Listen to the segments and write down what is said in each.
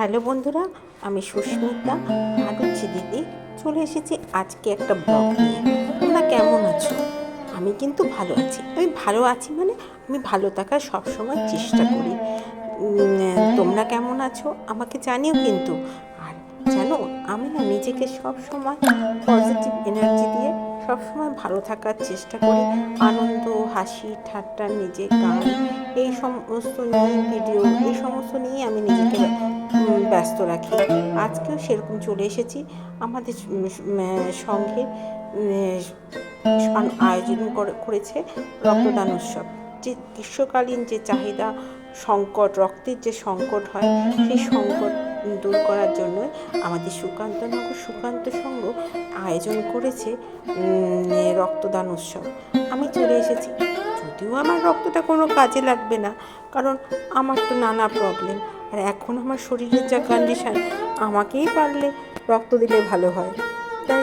Hello বন্ধুরা, আমি সুস্মিতা। ভাটুচ্ছি দিদি চলে এসেছি আজকে একটা ব্লগ নিয়ে। তোমরা কেমন আছো? আমি কিন্তু ভালো আছি। আমি ভালো আছি মানে আমি ভালো থাকার সবসময় চেষ্টা করি। তোমরা কেমন আছো? আমাকে জানিও কিন্তু। আর জানো, আমি না নিজেকে সব সময় পজিটিভ এনার্জি দিয়ে সবসময় ভালো থাকার চেষ্টা করি। আনন্দ, হাসি, ঠাট্টা নিজে গান, এই সমস্ত নিয়ে ভিডিও এই সমস্ত নিয়ে আমি নিজেকে ব্যস্ত রাখি। আজকেও সেরকম চলে এসেছি। আমাদের সঙ্গে আয়োজন করে- করেছে রক্তদান উৎসব। যে গ্রীষ্মকালীন যে চাহিদা, সংকট, রক্তের যে সংকট হয়, সেই সংকট দূর করার জন্য আমাদের সুকান্তনগর সুকান্ত সংঘ আয়োজন করেছে রক্তদান উৎসব। আমি চলে এসেছি। যদিও আমার রক্তটা কোনো কাজে লাগবে না, কারণ আমার তো নানা প্রবলেম আর এখন আমার শরীরের যা কন্ডিশান আমাকেই পারলে রক্ত দিলে ভালো হয়। তাই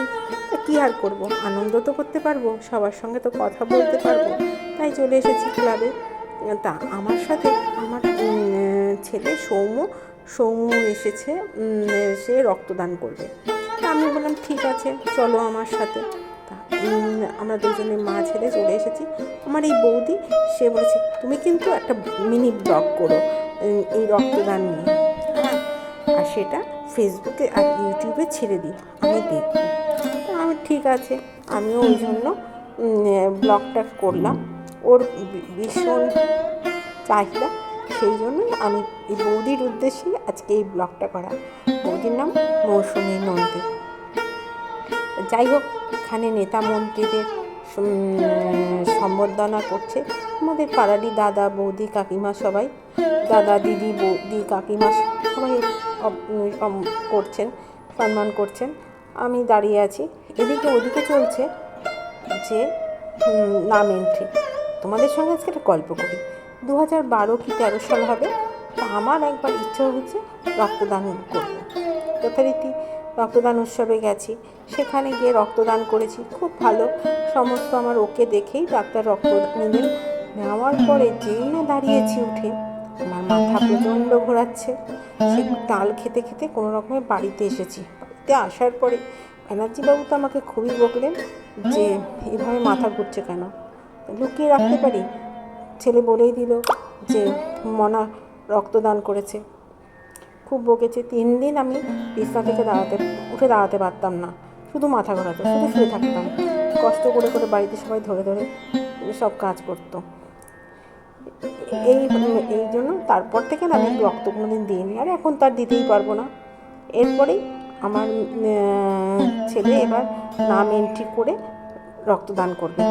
কী আর করব? আনন্দ তো করতে পারব, সবার সঙ্গে তো কথা বলতে পারব। তাই চলে এসেছি ক্লাবে তা আমার সাথে আমার ছেলে সৌম্য সৌম্য এসেছে সে রক্তদান করবে। তা আমি বললাম, ঠিক আছে, চলো আমার সাথে। তা আমরা দুজনে মা, ছেলে চলে এসেছি। আমার এই বৌদি, সে বলেছে, তুমি কিন্তু একটা মিনি ব্লগ করো। এই রক্তদান নিয়ে। হ্যাঁ আর সেটা ফেসবুকে আর ইউটিউবে ছেড়ে দিই আমি দেখব। আমি ঠিক আছে। আমিও ওই জন্য ব্লগটা করলাম। ওর ভীষণ চাহিদা। সেই জন্যই আমি এই বৌদির উদ্দেশ্যে আজকে এই ব্লগটা করা। বৌদির নাম মৌসুমী নন্দী। যাই হোক, এখানে নেতা মন্ত্রীদের সম্বর্ধনা করছে। আমাদের পাড়ারই দাদা, বৌদি, কাকিমা সবাই। দাদা, দিদি, বৌদি, কাকিমা সবাই করছেন, সম্মান করছেন। আমি দাঁড়িয়ে আছি। এদিকে ওদিকে চলছে যে নাম এন্ট্রি তোমাদের সঙ্গে আজকে একটা গল্প করি। দু হাজার বারো কি তেরো সাল হবে? তা আমার একবার ইচ্ছা হচ্ছে রক্তদান করব যথারীতি রক্তদান উৎসবে গেছি। সেখানে গিয়ে রক্তদান করেছি। খুব ভালো। সমস্ত আমার ওকে দেখেই ডাক্তার রক্ত নিলেন। নেওয়ার পরে যেই না দাঁড়িয়েছি উঠে, আমার মাথা প্রচণ্ড ঘোরাচ্ছে। সে তাল খেতে খেতে কোনো রকমে বাড়িতে এসেছি। বাড়িতে আসার পরে ব্যানার্জিবাবু তো আমাকে খুবই বকলেন যে, এভাবে মাথা ঘুরছে কেন? লুকিয়ে রাখতে পারি? ছেলে বলেই দিল যে, মনা রক্তদান করেছে। খুব বকেছে, তিন দিন আমি বিছনা থেকে দাঁড়াতে, উঠে দাঁড়াতে পারতাম না। শুধু মাথা ঘোরাতো, শুধু শুয়ে থাকতাম। কষ্ট করে করে বাড়িতে সবাই ধরে ধরে সব কাজ করতো। এই এই জন্য তারপর থেকে না আমি রক্ত কোনো দিন দিইনি, আর এখন তার দিতেই পারব না। এরপরেই আমার ছেলে এবার নাম এন্ট্রি করে রক্তদান করবে।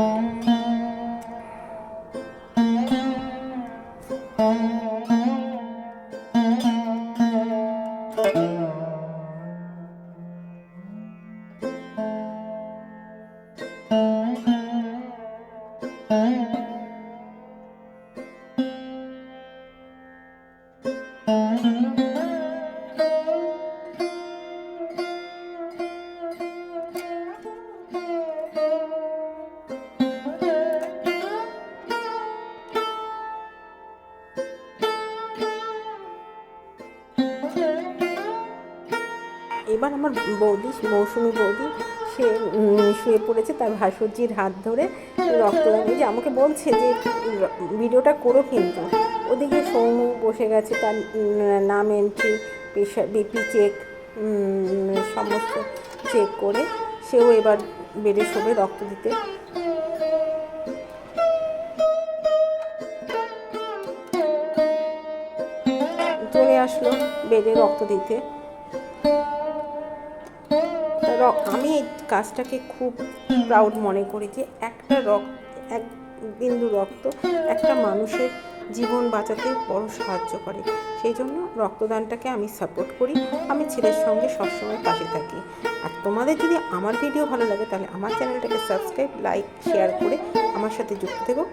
এবার আমার বৌদি মৌসুমি বৌদি। সে শুয়ে পড়েছে তার ভাসুরজির হাত ধরে রক্ত যে আমাকে বলছে যে ভিডিওটা করো কিন্তু। ওদিকে সৌম্য বসে গেছে তার নাম এন্ট্রি প্রেশার বিপি চেক সমস্ত চেক করে। সেও এবার বেডে শোবে রক্ত দিতে। চলে আসলো বেডে রক্ত দিতে। আমি এই কাজটাকে খুব প্রাউড মনে করি যে একটা রক্ত এক বিন্দু রক্ত একটা মানুষের জীবন বাঁচাতে বড় সাহায্য করে। সেই জন্য রক্তদানটাকে আমি সাপোর্ট করি। আমি ছেলের সঙ্গে সবসময় পাশে থাকি। আর তোমাদের যদি আমার ভিডিও ভালো লাগে, তাহলে আমার চ্যানেলটাকে সাবস্ক্রাইব লাইক শেয়ার করে আমার সাথে যুক্ত থেকো।